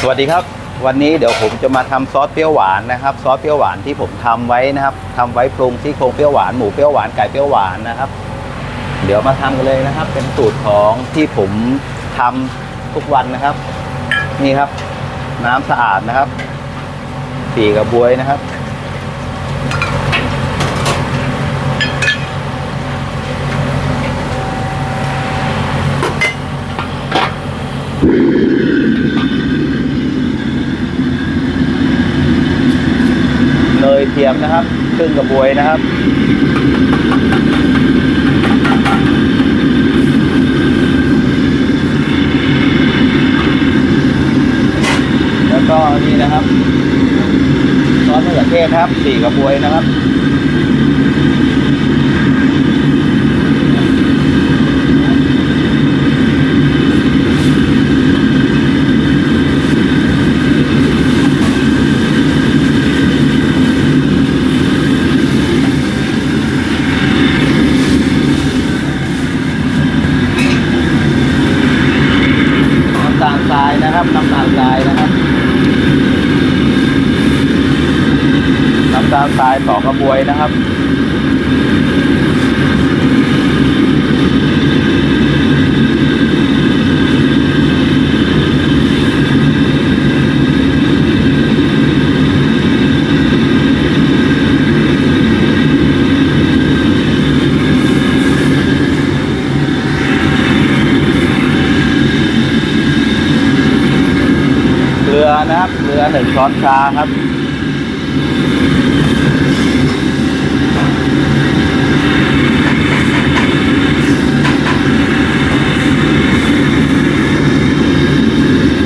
สวัสดีครับ วันนี้เดี๋ยวผมจะมาทำซอสเปรี้ยวหวานนะครับ ซอสเปรี้ยวหวานที่ผมทำไว้นะครับทำไว้ปรุงซี่โครงเปรี้ยวหวานหมูเปรี้ยวหวานไก่เปรี้ยวหวานนะครับ เดี๋ยวมาทำกันเลยนะครับ เป็นสูตรของที่ผมทำทุกวันนะครับ นี่ครับ น้ำสะอาดนะครับปีกระบวยนะครับเน ยเทียมนะครับครึ่งกระบวยนะครับแล้วก็นี่นะครับซอสมะเขือเทศครับสี่กระบวยนะครับ ทรายนะครับน้ำตาลทรายนะครับน้ำตาลทรายสองกระบวยนะครับ นะครับ เกลือหนึ่งช้อนชาครับ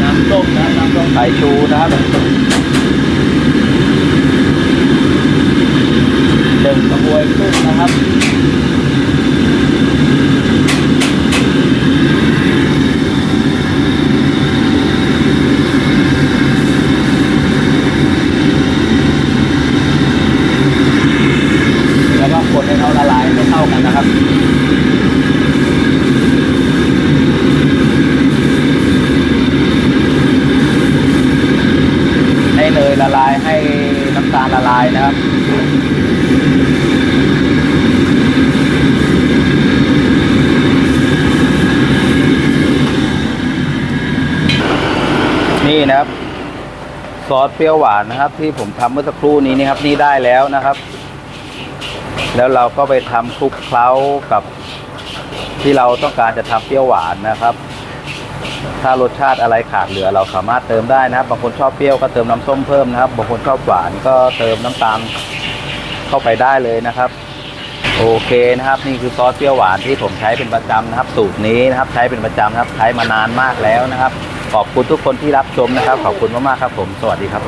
น้ำส้มนะน้ำส้มสายชูนะครับหนึ่งกระบวยครึ่งนะครับ แล้วก็คนให้เขา ละลายให้เข้ากันนะครับให้เนยละลายให้น้ำตาลละลายนะครับนี่นะครับซอสเปรี้ยวหวานนะครับ ที่ผมทำเมื่อสักครู่นี้นี่ครับนี่ได้แล้วนะครับ แล้วเราก็ไปทำคลุกเคล้ากับที่เราต้องการจะทำเปรี้ยวหวานนะครับ ถ้ารสชาติอะไรขาดเหลือเราสามารถเติมได้นะครับ บางคนชอบเปรี้ยวก็เติมน้ำส้มเพิ่มนะครับ บางคนชอบหวานก็เติมน้ำตาลเข้าไปได้เลยนะครับ โอเคนะครับ นี่คือซอสเปรี้ยวหวานที่ผมใช้เป็นประจำนะครับ สูตรนี้นะครับ ใช้เป็นประจำนะครับ ใช้มานานมากแล้วนะครับ ขอบคุณทุกคนที่รับชมนะครับ ขอบคุณมากๆครับผม สวัสดีครับ